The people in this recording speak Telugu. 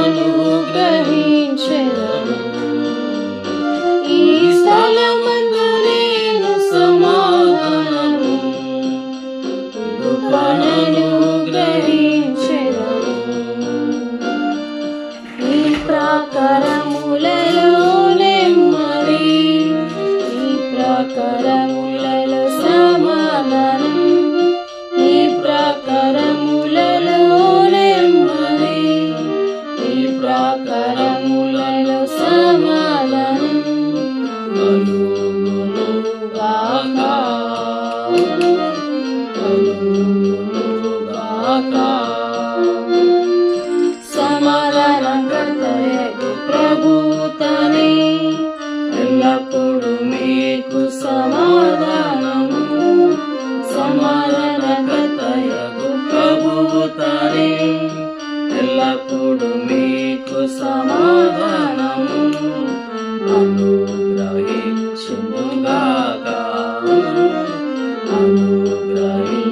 అనుగ్రహించెదము ఈ స్థలమందు నేను సమాధానము అనుగ్రహించెదము ఈ ప్రాకారములలో నెమ్మది ఈ ప్రాకారం నిరాకరములను సమాధానం కలుగునుగాక కలుగునుగాక సమాధానకర్తయకు ప్రభుతనే ఎల్లప్పుడూ మీకు సమాధానము. సమాధానకర్తయకు ప్రభుతనే సమాధానము అనుగ్రహించునుగాక. అనుగ్రహించునుగాక